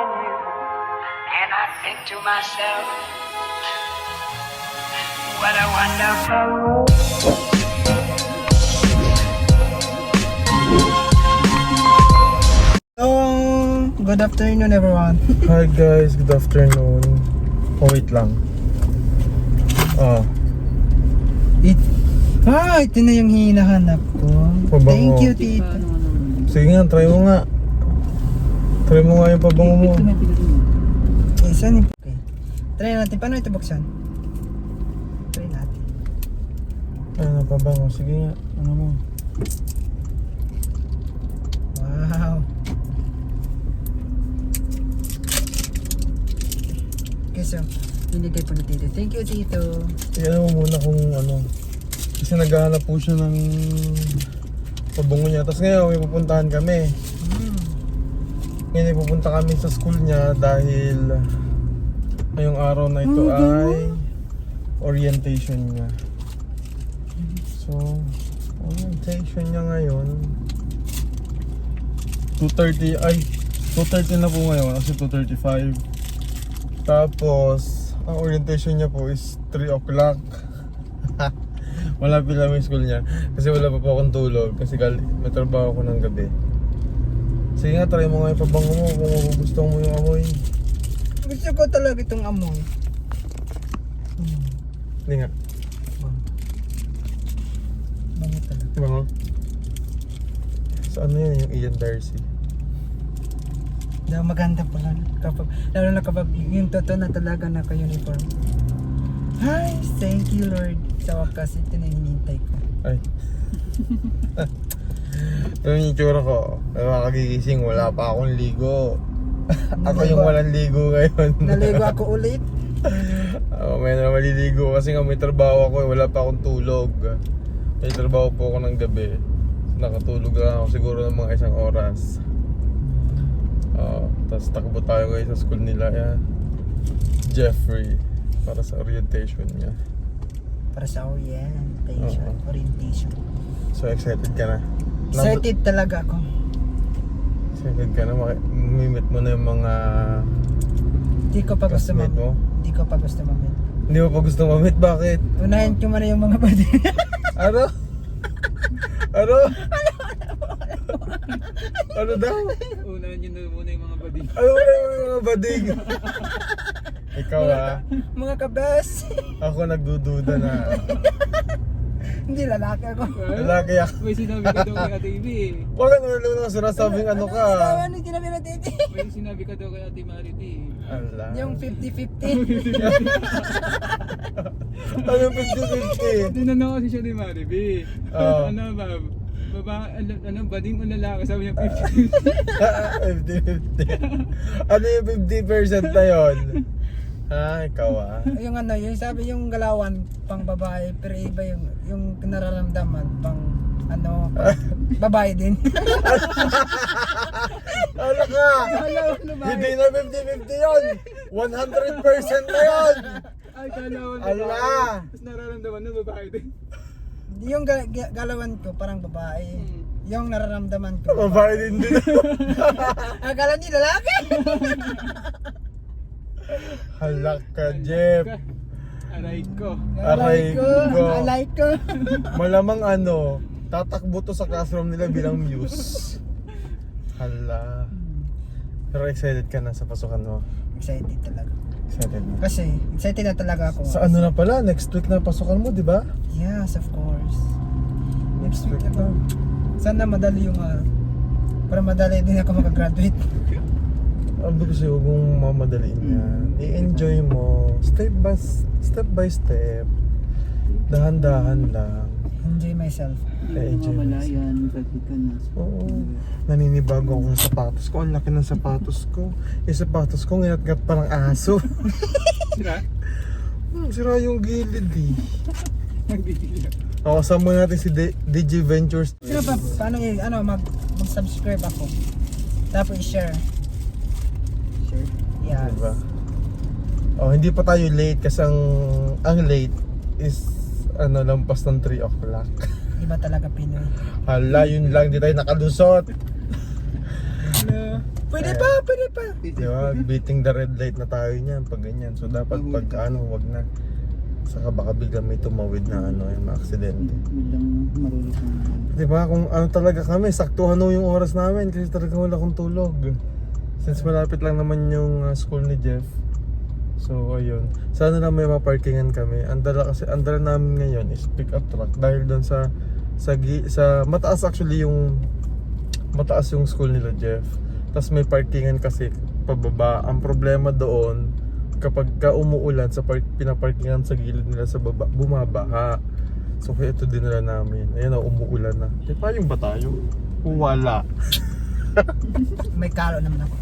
in you. And I think to myself, what a wonderful world. Hello! Good afternoon everyone. Hi guys, good afternoon. Oh, wait lang. Oh, It, ah, ito na yung hinahanap ko. Pabango. Thank you, tita. sige nga, try mo nga. Try mo nga yung pabango mo. Isa ni Okay. Try natin. Paano ito buksan? Try natin. Ano, pabango. Sige nga, ano mo. Wow. Okay, so, binigay po ni tito. Thank you, tito. Iyan mo muna kung ano. Kasi naghahanap po siya ng pabango niya. Tapos ngayon, may pupuntahan kami. Hmm. Ngayon, may pupunta kami sa school niya dahil ngayong araw na ito Oh, ay orientation niya. So, orientation niya ngayon. 2.30 ay 2.30 na po ngayon kasi 2.35 tapos ang orientation niya po is 3 o'clock. Wala pila yung school niya kasi wala pa po akong tulog kasi may trabaho ako ng gabi sige nga try mo nga yung pabango mo kung magugustuhan mo yung amoy Gusto ko talaga itong amoy. Hmm. hindi nga Bango talaga. bango so ano yan yung Ian Darcy Na maganda pala kapag lalo na kapag yung totoo na talaga naka-uniform. Hi, thank you Lord. Sa wakas ito na hinihintay ko. ay Yung itsura ko, nakakagigising, wala pa akong ligo. ako yung walang ligo ngayon. Naligo ako ulit. Oo, may na maliligo kasi nga may trabaho ako, eh, wala pa akong tulog. May trabaho po ako ng gabi. So, nakatulog lang ako siguro ng mga isang oras. Oo, tapos takbo tayo ngayon sa school nila, yan. Jeffrey, para sa orientation niya. Para sa orientation. Oo. Orientation. So excited ka na? Excited talaga ako. Excited ka na? Maki- Mimit mo na yung mga Hindi ko pa gusto classmate mo? mamit. Hindi ko pa gusto mamit. Hindi mo pa gusto mamit? Bakit? Unahin ko muna yung mga body. Ano? ano? ano daw? Unahan nyo na muna yung mga badi. Ano ba yung mga bading? Ikaw ah. mga kabes. Ako nagdududa na. Lalaki ako. Lalaki ako. May sinabi ka daw kay Ate Ibi eh. Wala na lang sinasabing ano ka. Ano yung sinabi na titi? May sinabi ka daw kay Ate Marity eh. Ala. Yung 50-50. Ano yung 50-50? Tinanong kasi siya ni Mariby. Oo. Ano ba? Baba, ano, ano, bading o lalaki? Sabi niya 50. 50-50. Ano yung 50% na yun? Ha, ikaw ah. yung ano, yung sabi yung galawan pang babae, pero iba yung yung nararamdaman pang ano, pang babae din. Ano ka? Hindi na 50-50 yun. 100% na yun. Ay, kalawan Ala. Tapos nararamdaman na babae din. yung ga- ga- galawan ko parang babae. Hmm. Yung nararamdaman ko. Babae din din. Akala niya lalaki. Halak ka, Jeff. Aray ko. Aray ko. ko. Alay ko. Malamang ano, tatakbo to sa classroom nila bilang muse. Hala. Pero excited ka na sa pasukan mo. excited talaga. Excited na. Kasi excited na talaga ako. Sa ano na pala, next week na pasukan mo, di ba? Yes, of course. Next week na. na. Sana madali yung araw. Para madali din ako makagraduate. Ang ko sa'yo, huwag mong mamadaliin yan. I-enjoy mo. Step by step by step. Dahan-dahan lang. Enjoy myself. Eh, James. mamamalayan, magkakit ka na. Oo. Naninibago ako ng sapatos ko. Ang laki ng sapatos ko. Yung sapatos ko, nginat-ngat parang aso. Sira? Hmm, sira yung gilid eh. Nagdidila. O, kasama natin si D- DJ Ventures. Sino pa, paano i- ano, mag, mag-subscribe ako. Tapos i-share. Yes. Diba? Oh, hindi pa tayo late kasi ang, ang late is ano lampas ng 3 o'clock. Iba talaga Pinoy. Hala, yun lang, di tayo nakalusot. Hello. Pwede pa, pwede pa. Di ba? Beating the red light na tayo niyan pag ganyan. So dapat pag ano, wag na. Saka baka biglang may tumawid na ano, yung aksidente. Biglang marulot na. Di ba? Kung ano talaga kami, saktuhan yung oras namin kasi talaga wala akong tulog. Since malapit lang naman yung uh, school ni Jeff. So ayun. Sana lang may maparkingan kami. Ang dala kasi ang dala namin ngayon is pick up truck dahil doon sa sa sa mataas actually yung mataas yung school nila Jeff. Tapos may parkingan kasi pababa. Ang problema doon kapag ka umuulan sa park, pinaparkingan sa gilid nila sa baba, bumabaha. So kaya ito din nila namin. Ayan na, umuulan na. Di pa yung ba tayo? Wala. May kalo naman ako.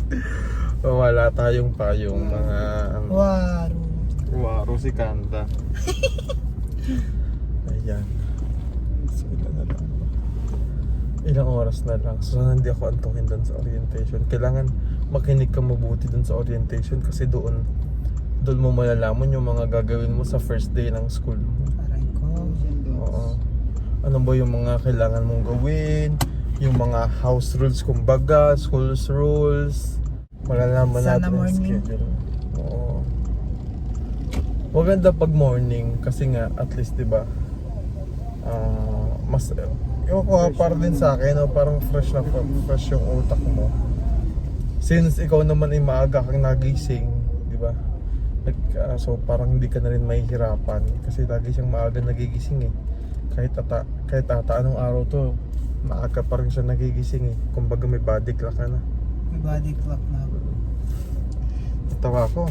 Wala tayong payong mga ano, Wow. Waro si Kanda. Ayan. Sila na lang. Ilang oras na lang. So sana hindi ako antukin doon sa orientation. Kailangan makinig ka mabuti doon sa orientation kasi doon doon mo malalaman yung mga gagawin mo sa first day ng school mo. Aray ko. Oo. Ano ba yung mga kailangan mong gawin? Yung mga house rules kumbaga, school's rules. Malalaman Sana natin yung morning. schedule. Oo. Maganda pag morning kasi nga at least 'di ba? Ah, mas Ewan ko ha, para din sa akin, no, parang fresh na fresh yung utak mo. Since ikaw naman ay maaga kang nagising, di ba? Nag- ah, so parang hindi ka na rin mahihirapan kasi lagi siyang maaga nagigising eh. Kahit ata, kahit ata anong araw to, maaga pa rin siya nagigising eh. Kumbaga may body clock ka na. May body clock na ako. Natawa ko.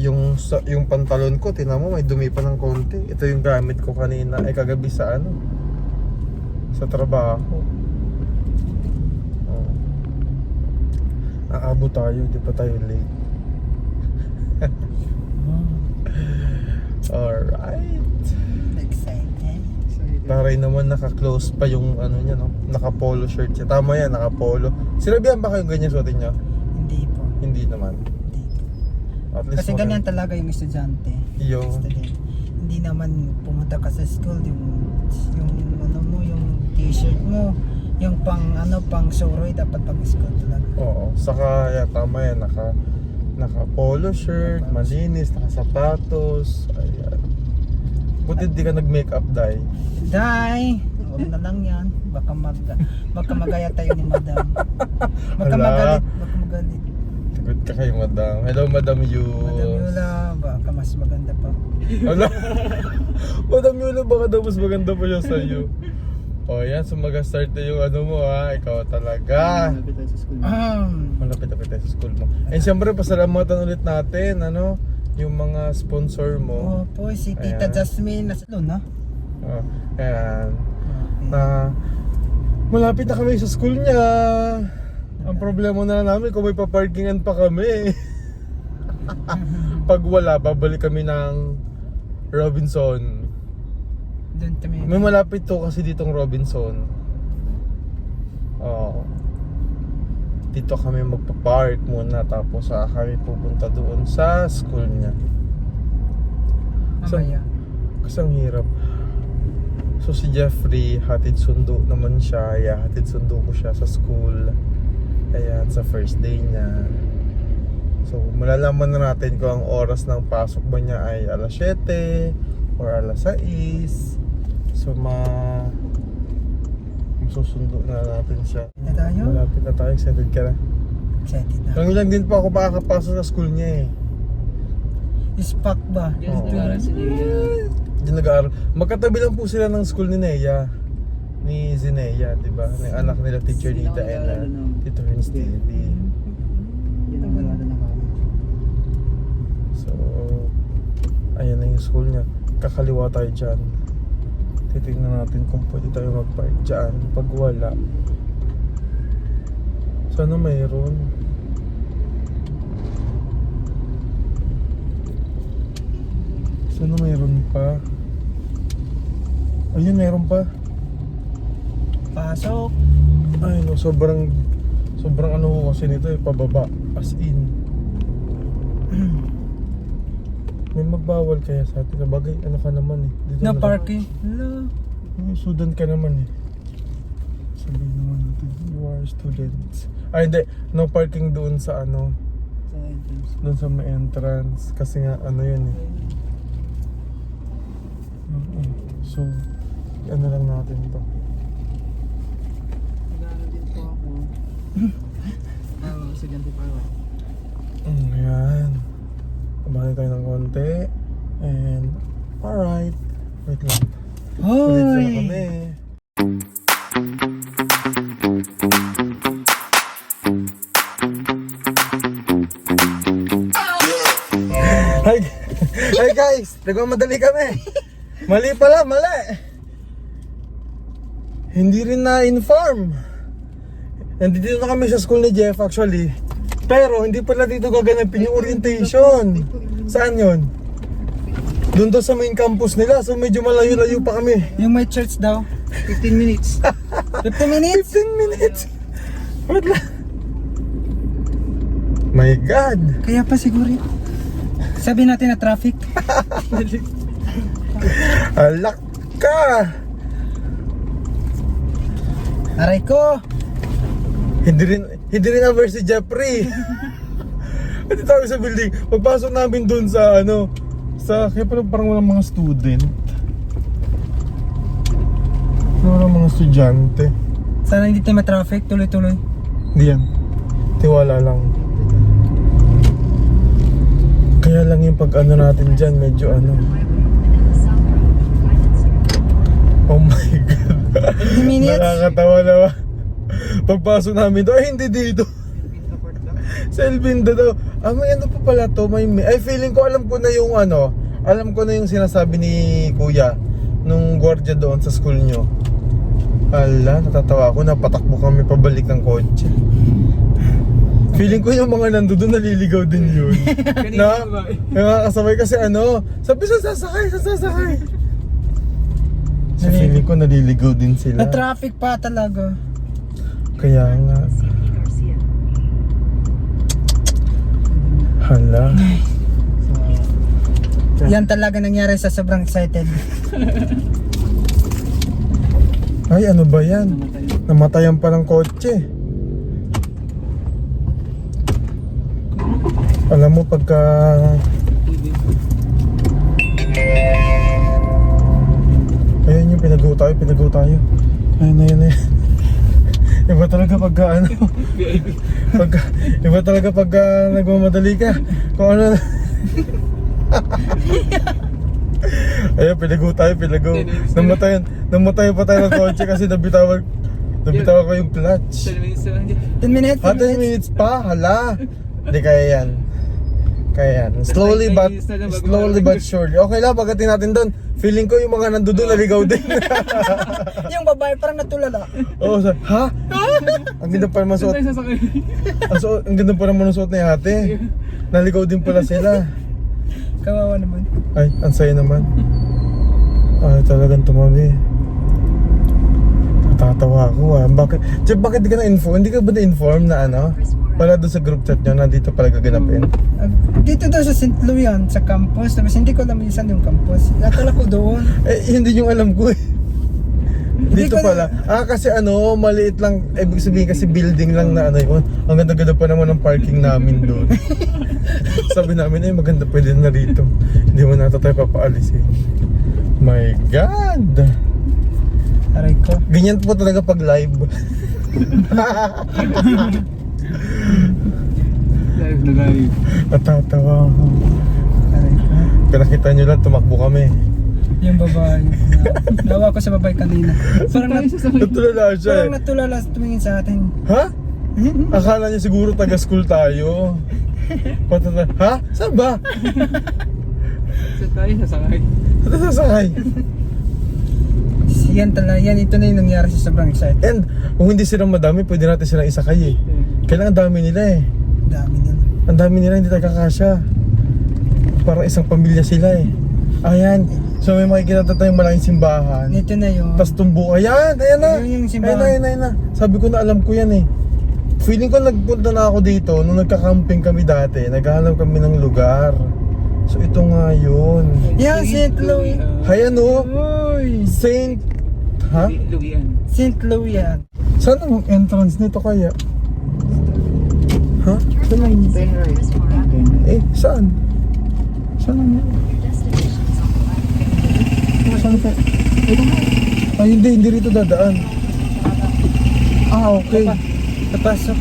Yung sa, yung pantalon ko, tinan mo may dumi pa ng konti. Ito yung gamit ko kanina ay kagabi sa ano sa trabaho. Oh. Aabot tayo, di pa tayo late. Alright. Taray naman naka-close pa yung ano niya, no? Naka-polo shirt siya. Tama yan, naka-polo. Sinabihan ba kayong ganyan suotin niya? Hindi po. Hindi naman. Hindi po. At least Kasi ganyan talaga yung estudyante. Yo. Student. Hindi naman pumunta ka sa school yung yung ano mo yung t-shirt mo yung pang ano pang soroy dapat pag school talaga. Oo. Saka, yan, tama yan. Naka, naka polo shirt, malinis, naka sapatos. Ayan. Buti di ka nag-makeup dye. Day, huwag na lang yan. Baka mag baka magaya tayo ni Madam. Baka Hala. magalit, baka magalit. Good ka kay madam. Hello, Madam Yu. Madam Yula, baka mas maganda pa. Hala. Madam Yula, baka daw mas maganda pa siya sa'yo. O yan, so mag-start na yung ano mo ha. Ikaw talaga. Malapit tayo sa school. Um, Malapit-lapit tayo sa school mo. And siyempre, pasalamatan ulit natin, ano, yung mga sponsor mo. oh, po si Tita Ayan. Jasmine nasa no? Oh, ayan. Okay. Na malapit na kami sa school niya. Ang problema na namin kung may paparkingan pa kami. Pag wala, babalik kami ng Robinson. Doon kami. May malapit to kasi ditong Robinson. Oo. Dito kami magpa-park muna tapos sa kami pupunta doon sa school niya. So, Mamaya. kasi ang hirap. So si Jeffrey, hatid sundo naman siya. Yeah, hatid sundo ko siya sa school. Ayan, sa first day niya. So, malalaman na natin kung ang oras ng pasok ba niya ay alas 7 or alas 6. So, ma... Masusundo na natin siya. Na tayo? Malapit na tayo, excited ka na. Excited na. Ngayon lang din po ako makakapasok sa school niya eh. Ispak ba? Yes, Oo. nag-aaral si Leia. Diyan nag-aaral. Magkatabi lang po sila ng school ni Nea. Ni Zinea, di ba? Ng anak nila, teacher Sino Nita and uh, Tito Ren Stevie. Yan ang nag-aaral college. So, ayan na yung school niya. Kakaliwa tayo dyan. Titignan natin kung pwede tayo mag-park dyan. Pag wala, sana mayroon. Sana mayroon pa. Ayun, mayroon pa. Pasok. Ay no, sobrang sobrang ano ko kasi nito eh, pababa as in. May magbawal kaya sa atin. Bagay, ano ka naman eh. Dito Na parking. Hello. May student ka naman eh. Sabihin naman natin, you are students. Ay, hindi. No parking doon sa ano, Sa entrance. doon sa may entrance. Kasi nga, ano yun eh. So, ano lang natin to. Nag-ano din po ako. Ah, estudyante pa ako. Mm, Ayan. Kumain tayo ng konti. And, alright. Wait lang. Ulit na kami. Hi, hi guys! Nagmamadali kami. Mali pala, mali. Hindi rin na-inform. Nandito na kami sa school ni Jeff actually. Pero hindi pala dito gaganapin yung orientation. Saan yun? Doon daw sa main campus nila. So medyo malayo-layo pa kami. Yung may church daw, 15 minutes. 15 minutes? 15 minutes. Wait lang. My God. Kaya pa siguro yun. Sabi natin na traffic. Alak ka. Aray ko! Hindi rin, hindi rin aver si Jeffrey. Hindi tayo sa building. Pagpasok namin doon sa ano, sa, kaya pala parang walang mga student. Walang mga estudyante. Sana hindi tayo ma-traffic, tuloy-tuloy. Hindi yan. Tiwala lang. Kaya lang yung pag ano natin dyan, medyo ano. Oh my God. 15 minutes? Nakakatawa naman. Pagpasok namin to, ay hindi dito. Sa Elvinda daw. Ah, may ano pa pala to, may, may ay feeling ko alam ko na yung ano, alam ko na yung sinasabi ni Kuya nung gwardiya doon sa school nyo. Ala, natatawa ako, napatakbo kami pabalik ng kotse. Feeling ko yung mga nandoon naliligaw din yun. na, yung mga kasabay kasi ano, sabi sa sasakay, sa sasakay. So feeling ko naliligaw din sila. Na-traffic pa talaga. Kaya nga. Hala. Yan talaga nangyari sa sobrang excited. Ay, ano ba yan? Namatayan pa ng kotse. Alam mo pagka... Ayan yung pinag tayo, pinag tayo. Ayun, ayun, ayun. Iba talaga pagka ano, pagka, iba talaga pagka nagmamadali ka. Kung ano Ayun, pinago tayo, pinago. Namatayan, namatayan pa tayo ng kotse kasi nabitawan, nabitawan ko yung clutch. 10 minutes na lang dyan. 10 minutes? Ah, 10 minutes pa, hala. Hindi kaya yan. Kaya yan. Slowly but, slowly but surely. Okay lang, pagdating natin doon, feeling ko yung mga nandoon naligaw din. yung babae parang natulala. Oo, sa, ha? Ang ganda pa naman Saan suot. tayo sasakay? Ang, suot, ang ganda pa naman ng suot ni ate. Naligaw din pala sila. Kawawa naman. Ay, ang saya naman. Ay, talagang tumabi. Natatawa ako ah. Bakit? Jeff, bakit di ka na-inform? Hindi ka ba na-inform na ano? Wala doon sa group chat nyo na dito pala gaganapin. Ah, Dito daw sa St. Louis yan, sa campus. Tapos hindi ko alam minsan yung campus. Natala ko doon. Eh, yun din yung alam ko eh. Dito pala. Ah, kasi ano, maliit lang. Ibig sabihin kasi building lang na ano yun. Ang ganda-ganda pa naman ng parking namin doon. Sabi namin, eh, maganda pwede na rito. Hindi mo nata tayo papaalis eh. My God! Aray ko. Ganyan po talaga pag live. Live na live. Natatawa ako. Aray ko. Kaya nakita nyo lang, tumakbo kami. Yung babae. Na, nawa ko sa babae kanina. Parang, nat. Natulala siya parang eh. natulala tumingin sa atin. Ha? Akala niya siguro taga-school tayo. Patata, ha? Saan ba? Saan tayo sasakay? Tayo sasakay? Yan talaga. Yan, ito na yung nangyari sa sobrang excited. And kung hindi sila madami, pwede natin silang isakay eh. Kailangan dami nila eh. Dami na. Ang dami nila, hindi tayo kakasya. Parang isang pamilya sila eh. Ayan. So may makikita tayo tayong malaking simbahan. Ito na yung... Tapos tumbo, ayan, ayan na. Yun yung Ayan simbahan. na, ayan na, ayan na. Sabi ko na alam ko yan eh. Feeling ko nagpunta na ako dito nung nagka-camping kami dati. Naghahanap kami ng lugar. So ito nga yun. Yan, St. Louis. Hay ano? Uy! Saint... Ha? Lugian. St. Louis yan. Saan ang entrance nito kaya? Ha? Saan yun? Right. Eh, saan? Saan Saan ka? Ay, hindi, hindi rito dadaan. Ah, okay. Napasok.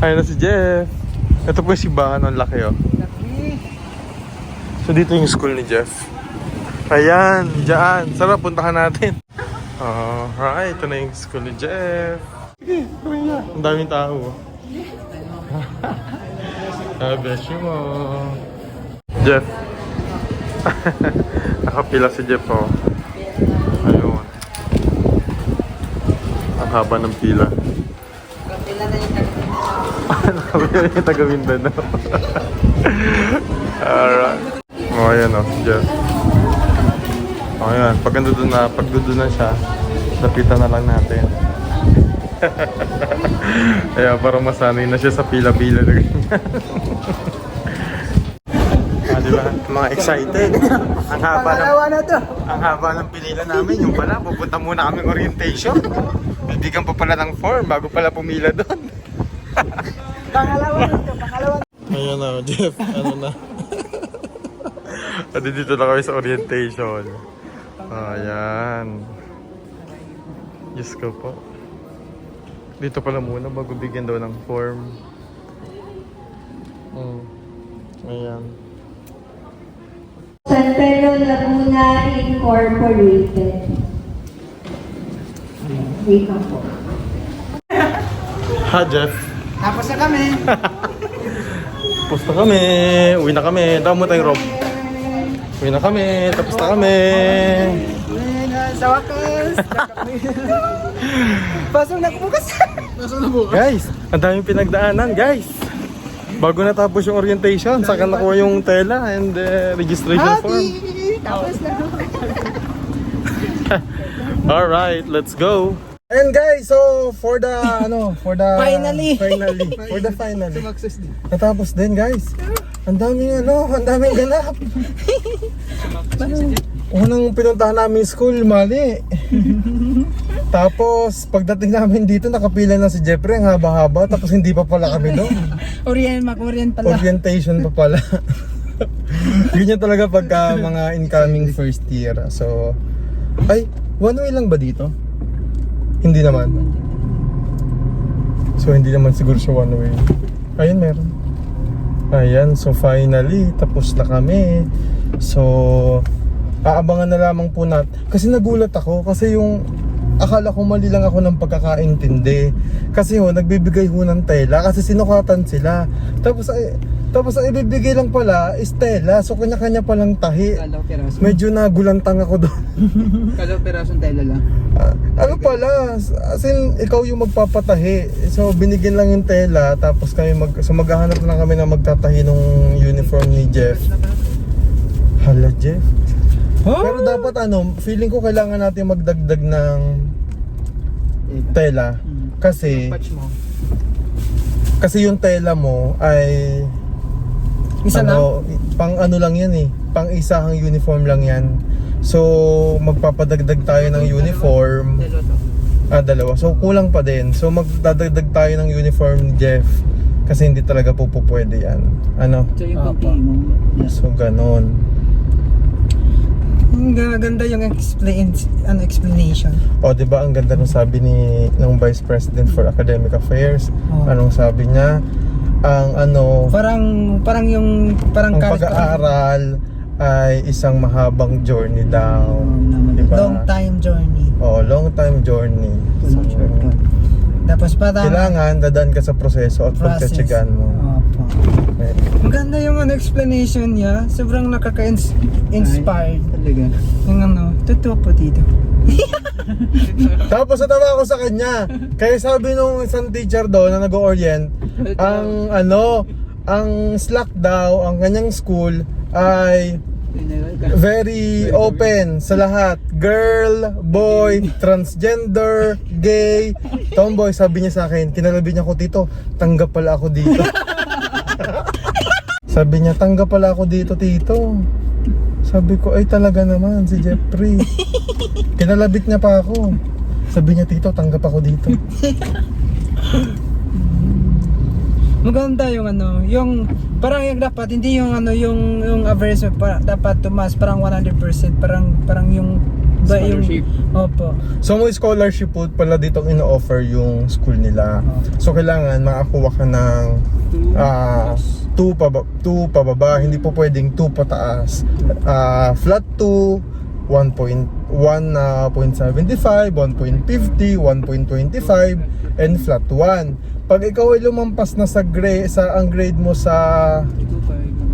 Ayun na si Jeff. Ito po yung simbahan, ang laki oh. So dito yung school ni Jeff. Ayan, dyan. Sarap, puntahan natin. Alright, ito na yung school ni Jeff. Sige, gawin. Ang daming tao. oh. God bless you mo. Jeff. Nakapila si Jeff oh. Ayun. Ang haba ng pila. Nakapila yung taga Mindanao. Alright. Oh, ayan oh, Jeff. Oh, ayan. Pag nandun na, pag na siya, lapitan na lang natin. Kaya para masanay na siya sa pila-pila na ganyan. ah, di ba? Mga excited. Ang haba ng, Pangalawa na to. ang haba ng pinila namin. Yung pala, pupunta muna kami orientation. Bibigyan pa pala ng form bago pala pumila doon. Pangalawa na to. Pangalawa Ayan na, Jeff. Ano na? At dito na kami sa orientation. Ayan. Diyos ko po. Dito pala muna bago bigyan daw ng form. Hmm. Ayan. San Pedro Laguna Incorporated. Wait lang po. Ha, Jeff. Tapos na kami. Tapos na kami. Uwi na kami. Damo tayong rope. Uwi na kami. Tapos na kami. Na, Sa wakas. Pasok na bukas. Guys, ang daming pinagdaanan, guys. Bago natapos yung orientation, saka nakuha yung tela and uh, registration form. Tapos na. Alright, let's go. And guys, so for the ano, for the Finally. finally, for the finally. Sumakses din. Natapos din, guys. Ang daming ano, ang daming ganap. Unang pinuntahan namin school, mali. Tapos, pagdating namin dito, nakapila na si Jeffrey, ang haba-haba. Tapos hindi pa pala kami doon. Orient, Mac-Orient pala. Orientation pa pala. Ganyan talaga pagka mga incoming first year. So, ay, one way lang ba dito? Hindi naman. So, hindi naman siguro siya one way. Ayun, meron. Ayan, so finally, tapos na kami. So, aabangan na lamang po natin. Kasi nagulat ako, kasi yung akala ko mali lang ako ng pagkakaintindi. Kasi ho, nagbibigay ho ng tela kasi sinukatan sila. Tapos ay, tapos ang ibibigay lang pala is tela. So kanya-kanya palang tahi. Medyo nagulantang ako doon. Kalaw perasong tela lang. Ah, ano pala, as in, ikaw yung magpapatahi. So, binigyan lang yung tela, tapos kami mag, so maghahanap lang kami na magtatahi nung uniform ni Jeff. Hala, Jeff. Pero dapat ano, feeling ko kailangan natin magdagdag ng tela. Hmm. Kasi, mo. kasi yung tela mo ay Isa ano, pang ano lang yan eh. Pang isahang uniform lang yan. So, magpapadagdag tayo ng uniform. Dalawa to. Ah, dalawa. So, kulang pa din. So, magdadagdag tayo ng uniform ni Jeff. Kasi hindi talaga po po pwede yan. Ano? So yung mo. Yes. So, ganon. Ang ganda yung explain, ano, explanation. O, di ba ang ganda ng sabi ni ng Vice President for Academic Affairs? Oh. Anong sabi niya? Ang ano, Parang, parang yung, parang ang pag-aaral ay isang mahabang journey daw. Di ba? Long time journey. Oh, long time journey. So, Tapos parang kailangan dadaan ka sa proseso at process. pagtsatsagaan mo. Maganda yung ano, explanation niya. Sobrang nakaka-inspired. Talaga. Yung ano, totoo po dito. Tapos natawa ako sa kanya. Kaya sabi nung isang teacher doon na nag-orient, ang ano, ang slack daw, ang kanyang school ay very open sa lahat. Girl, boy, transgender, gay, tomboy. Sabi niya sa akin, kinalabi niya ko dito, tanggap pala ako dito. Sabi niya, tangga pala ako dito, tito. Sabi ko, ay talaga naman, si Jeffrey. Kinalabit niya pa ako. Sabi niya, tito, tanggap ako dito. Maganda yung ano, yung parang yung dapat hindi yung ano yung yung average para, dapat tumas parang 100% parang parang yung ba yung opo. So may scholarship po pala dito ino-offer yung school nila. Okay. So kailangan makakuha ka ng uh, 2 pababa, 2 pababa, hindi po pwedeng 2 pataas. Uh, flat 2, 1.1.75, uh, 1.50, 1.25 and flat 1. Pag ikaw ay lumampas na sa grade sa ang grade mo sa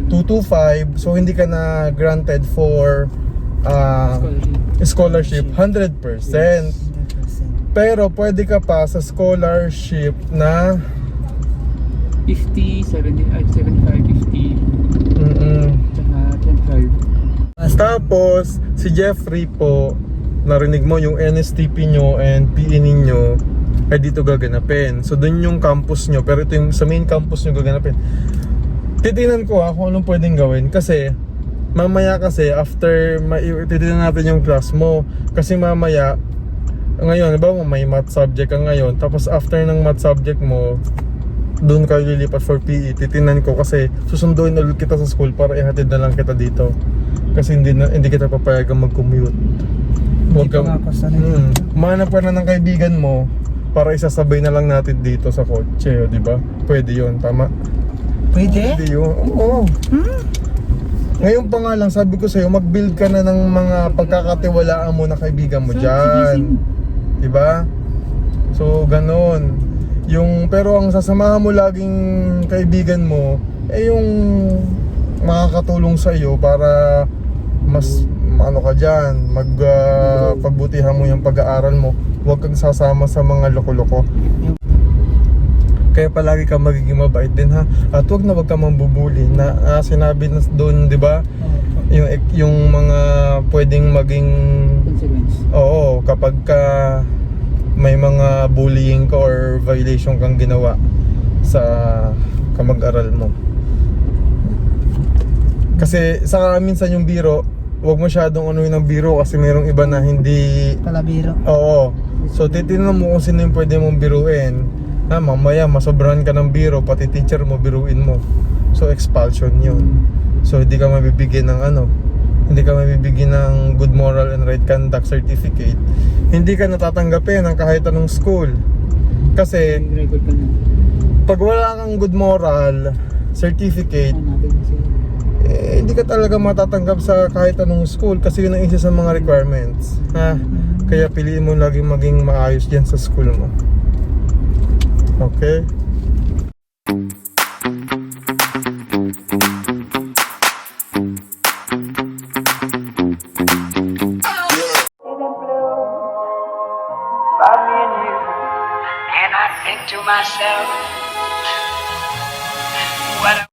225, so hindi ka na granted for uh, scholarship 100%. Pero pwede ka pa sa scholarship na 50, 70, ay, 75, 50, mm tsaka 25. Tapos si Jeffrey po narinig mo yung NSTP nyo and PE ninyo ay dito gaganapin. So doon yung campus nyo pero ito yung sa main campus nyo gaganapin. Titingnan ko ha kung anong pwedeng gawin kasi mamaya kasi after titingnan natin yung class mo kasi mamaya ngayon, ba may math subject ka ngayon tapos after ng math subject mo doon kayo lilipat for PE. Titingnan ko kasi susunduin ulit kita sa school para ihatid na lang kita dito. Kasi hindi na, hindi kita papayagan mag-commute. Ako sanay. Hmm. Manap ka na ng kaibigan mo para isasabay na lang natin dito sa kotse, di ba? Pwede 'yon, tama? Pwede? Pwede 'yun. Oo. Ngayon pa nga lang, sabi ko sa'yo, mag-build ka na ng mga pagkakatiwalaan mo na kaibigan mo dyan. Di ba? So, ganon. Yung, pero ang sasamahan mo laging kaibigan mo, eh yung makakatulong sa iyo para mas ano ka dyan, mag ah, pagbutihan mo yung pag-aaral mo. Huwag kang sasama sa mga loko-loko. Kaya palagi ka magiging mabait din ha. At huwag na huwag ka mambubuli. Na ah, sinabi na doon, 'di ba? Yung yung mga pwedeng maging. Oo, kapag ka may mga bullying ka or violation kang ginawa sa kamag-aral mo. Kasi sa minsan yung biro, wag masyadong ano yung biro kasi mayroong iba na hindi Palabiro. Oo. So titingnan mo kung sino yung pwede mong biruin. Ha, mamaya masobrahan ka ng biro, pati teacher mo biruin mo. So expulsion yun. So hindi ka mabibigyan ng ano, hindi ka mabibigyan ng good moral and right conduct certificate. Hindi ka natatanggapin ng kahit anong school. Kasi pag wala kang good moral certificate, kasi. eh, hindi ka talaga matatanggap sa kahit anong school kasi yun ang isa sa mga requirements. Ha? Kaya piliin mo lagi maging maayos dyan sa school mo. Okay? Myself, what